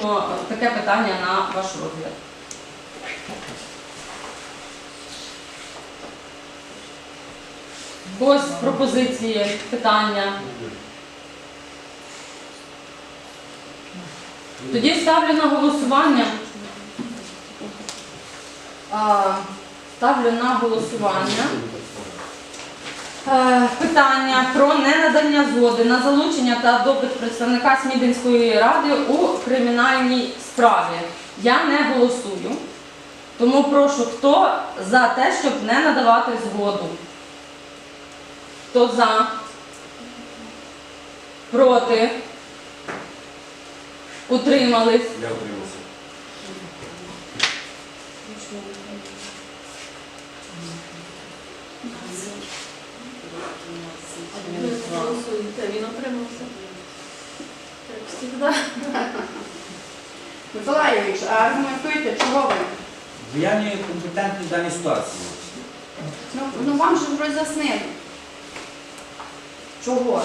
виносимо е, таке питання на ваш розгляд. Ось пропозиції, питання. Тоді ставлю на голосування. А, Ставлю на голосування питання про ненадання згоди на залучення та допит представника Смідинської ради у кримінальній справі. Я не голосую, тому прошу, хто за те, щоб не надавати згоду? Хто за? Проти? Утримались? Я утримався. Голосуєте, він отримався. Так, завжди. А аргументуйте, чого ви? Бо я не компетентний в даній ситуації. Ну, ну вам же роз'яснили. Чого?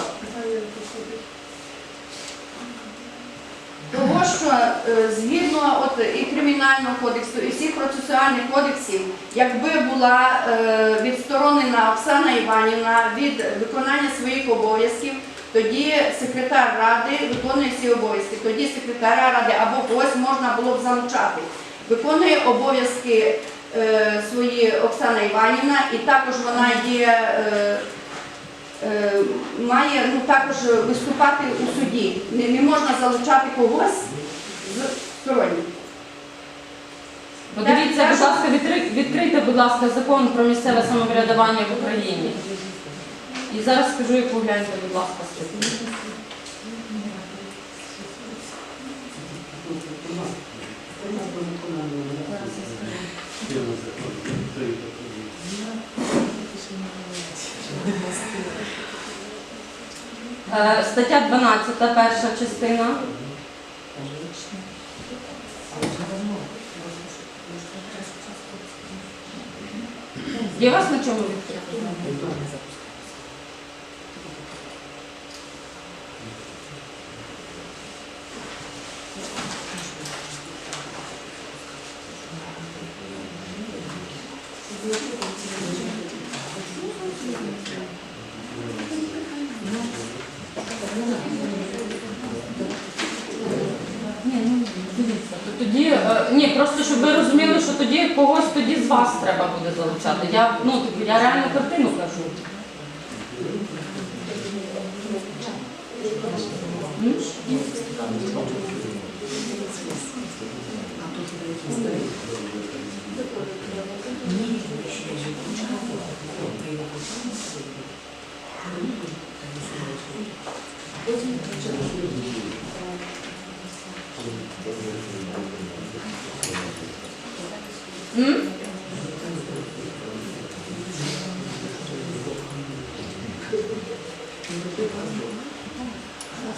Того, що е, згідно от, і кримінального кодексу, і всіх процесуальних кодексів, якби була е, відсторонена Оксана Іванівна від виконання своїх обов'язків, тоді секретар ради виконує всі обов'язки. Тоді секретаря ради або когось можна було б залучати. Виконує обов'язки е, свої Оксана Іванівна, і також вона є. Е, має ну, також виступати у суді. Не, не можна залучати когось з сторонніх. Подивіться, будь ласка, відкри- відкрийте, будь ласка, закон про місцеве самоврядування в Україні. І зараз скажу і погляньте, будь ласка, статтю. Я скажу. Е, Стаття 12, перша частина. Є вас на чому відкрити? Ні, ну дивіться, то тоді е, ні, просто щоб ви розуміли, що тоді когось тоді з вас треба буде залучати. Я ну я реальну картину кажу.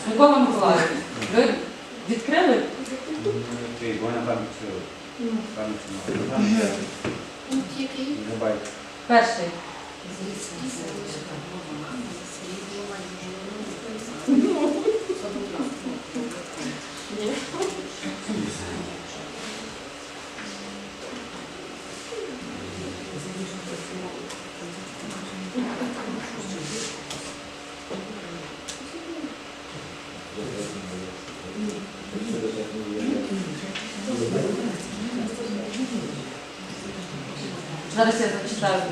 Микола Миколаївич, ви відкрили? Ти, бо Зараз я зачитаю.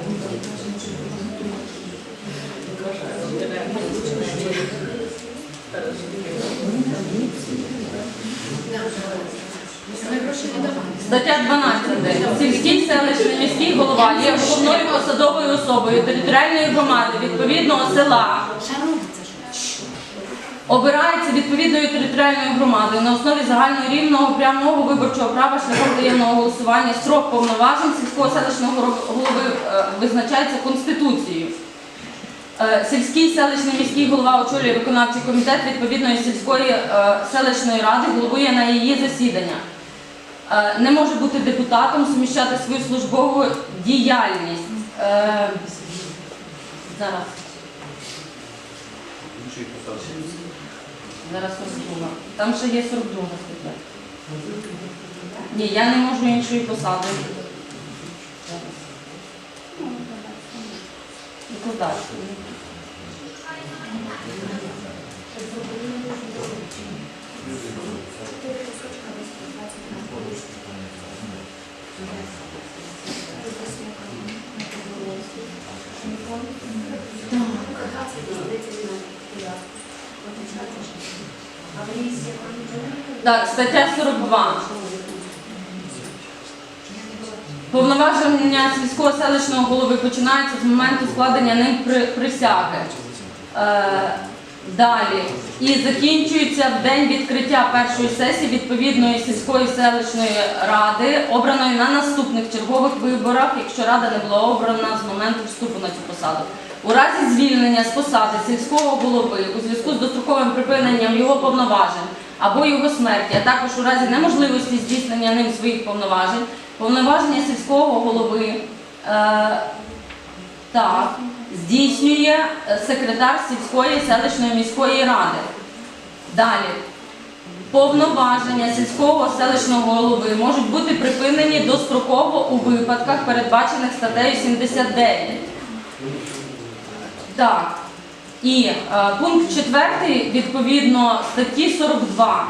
Стаття 12. Сільський селищний міський голова є головною посадовою особою територіальної громади відповідного села. Обирається відповідною територіальною громадою на основі загального рівного прямого виборчого права шляхом таємного голосування. Строк повноважень сільського селищного голови е, визначається Конституцією. Е, Сільський селищний міський голова очолює виконавчий комітет відповідної сільської е, селищної ради, головує на її засідання. Не може бути депутатом, суміщати свою службову діяльність. Зараз. Іншої посади. Зараз 42. Там ще є 42 стаття. Ні, я не можу іншої посади. Викладачку. Так, стаття 42. Повноваження сільського селищного голови починаються з моменту складення ним при- присяги. Е, далі. І закінчується в день відкриття першої сесії відповідної сільської селищної ради, обраної на наступних чергових виборах, якщо рада не була обрана з моменту вступу на цю посаду. У разі звільнення з посади сільського голови у зв'язку з достроковим припиненням його повноважень або його смерті, а також у разі неможливості здійснення ним своїх повноважень, повноваження сільського голови е, так, здійснює секретар сільської селищної міської ради. Далі. Повноваження сільського селищного голови можуть бути припинені достроково у випадках, передбачених статтею 79. Так. І е, пункт 4 відповідно статті 42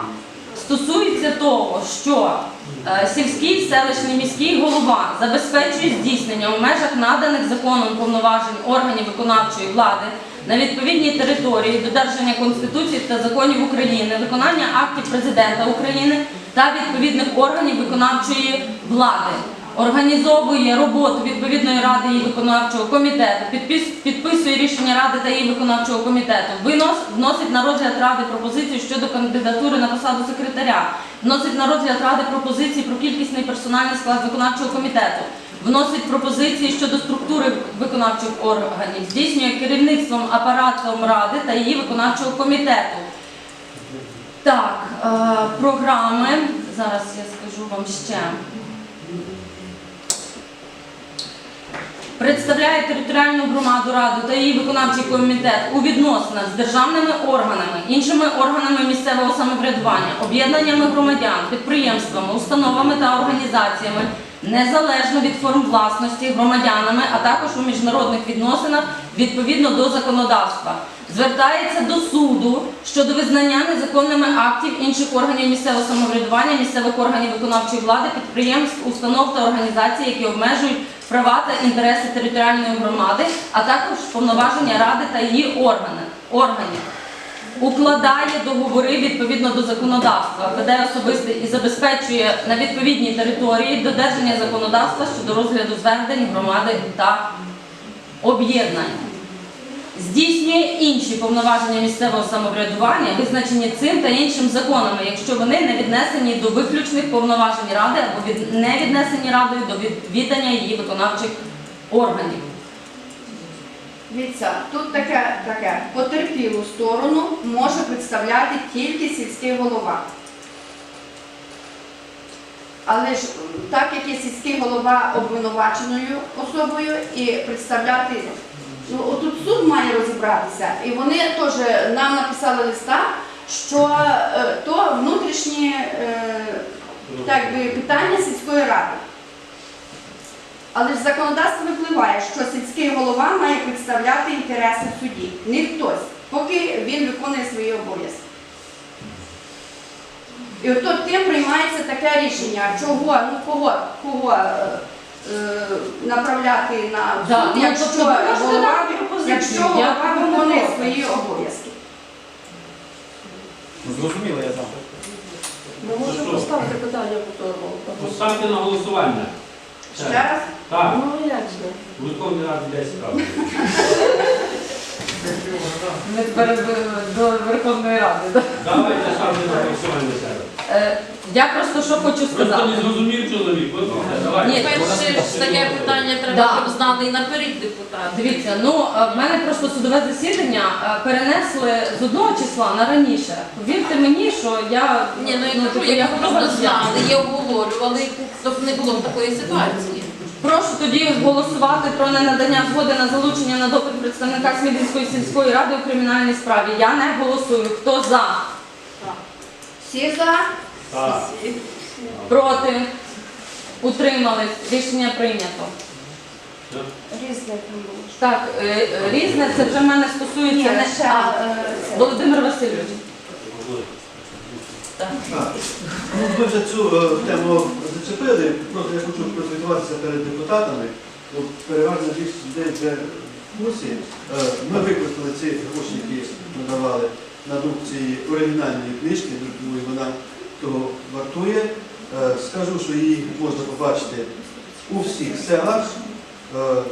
стосується того, що е, сільський селищний міський голова забезпечує здійснення у межах наданих законом повноважень органів виконавчої влади на відповідній території додержання Конституції та законів України, виконання актів президента України та відповідних органів виконавчої влади. Організовує роботу відповідної ради і виконавчого комітету, підписує рішення ради та її виконавчого комітету, вносить на розгляд ради пропозицію щодо кандидатури на посаду секретаря, вносить на розгляд ради пропозиції про кількісний персональний склад виконавчого комітету, вносить пропозиції щодо структури виконавчих органів, здійснює керівництвом апаратом ради та її виконавчого комітету. Так, е, програми. Зараз я скажу вам ще. Представляє територіальну громаду раду та її виконавчий комітет у відносинах з державними органами, іншими органами місцевого самоврядування, об'єднаннями громадян, підприємствами, установами та організаціями незалежно від форм власності громадянами, а також у міжнародних відносинах відповідно до законодавства. Звертається до суду щодо визнання незаконними актів інших органів місцевого самоврядування, місцевих органів виконавчої влади, підприємств, установ та організацій, які обмежують права та інтереси територіальної громади, а також повноваження ради та її органи, органів. Укладає договори відповідно до законодавства, веде особисте і забезпечує на відповідній території додержання законодавства щодо розгляду звернень громади та об'єднань. Здійснює інші повноваження місцевого самоврядування, визначені цим та іншим законами, якщо вони не віднесені до виключних повноважень ради або не віднесені радою до відвідання її виконавчих органів. Дивіться, тут таке, таке потерпілу сторону може представляти тільки сільський голова. Але ж так як є сільський голова обвинуваченою особою і представляти, ну отут суд має розібратися, і вони теж нам написали листа, що е, то внутрішні е, так би, питання сільської ради. Але ж законодавство випливає, що сільський голова має представляти інтереси в суді. Не хтось, поки він виконує свої обов'язки. І от тим приймається таке рішення, чого, ну кого, кого направляти на суд, Да, ну, якщо тобто голова, якщо виконує свої обов'язки. Ну, зрозуміло, я знав. Ми можемо поставити питання по тому. Поставте на голосування. Ще раз. Так, Ну як же? в Верховній Раді 10 разів. Ми тепер до Верховної Ради. Давайте ставте на голосування зараз. Е, Я просто що хочу Просто не сказати. зрозумів чоловік. Ні, Перше ж таке питання Да. треба щоб знаний наперед депутат. Дивіться, ну е, в мене просто судове засідання е, перенесли з одного числа на раніше. Повірте мені, що я Ні, ну я типу, кажу, як готова просто знали, роз'яснити. є обговорювали, щоб не було такої ситуації. Прошу тоді голосувати про ненадання згоди на залучення на допит представника Смілянської сільської ради у кримінальній справі. Я не голосую. Хто за? Всі за? Так. Проти? Утримались? Рішення прийнято. Різне там було. Так, е, е, різне, це вже в мене стосується не ще, А, е, це. Володимир Васильович. Так. Ну, Ми вже цю е, тему зачепили, просто я хочу прозвітуватися перед депутатами. От Переважна більшість людей вже в курсі. Е, Ми використали ці гроші, які надавали на друк цієї оригінальної книжки, думаю, вона того вартує. Е, Скажу, що її можна побачити у всіх селах, е,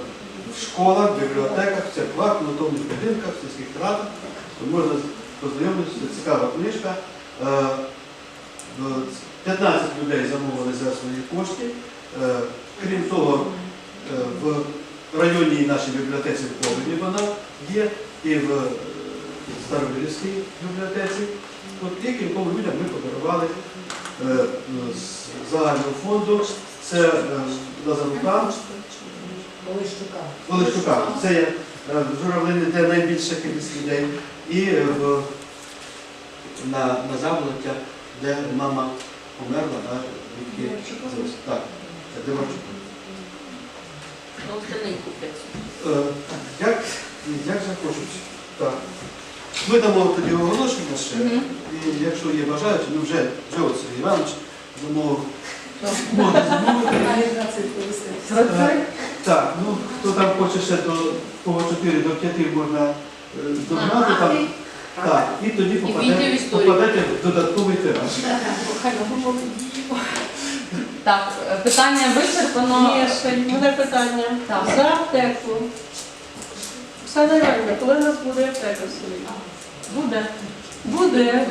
в школах, бібліотеках, в церквах, в натомних будинках, в сільських радах. Можна познайомитися, це цікава книжка. Е, Ну, 15 людей замовили за свої кошти. Е, Крім того, е, в районній нашій бібліотеці в Ковені вона є, і в е, Старобілівській бібліотеці. От, і кільком людям ми подарували е, з загального фонду. Це е, Лазарукам, Олещука. Це є е, в Журавлині, де найбільша кількість людей. І е, в, на, на Заболоття, де мама померла на рідкі ЗОС. Так, це Демарчук. Ну, остальний. Е, Як, як захочуть. Так. Ми дамо тоді оголошення ще. І якщо є бажаючі, ну вже вже от Сергій Іванович. Можна. Е, Так, ну хто там хоче ще до по 4 до 5 можна е, догнати там. Так, і тоді попадете, попадете в додатковий тираж. Так, е, питання вичерпано. Є ще одне питання. Так. За аптеку. Оксана нормально, коли у нас буде аптека в селі? Буде. Буде.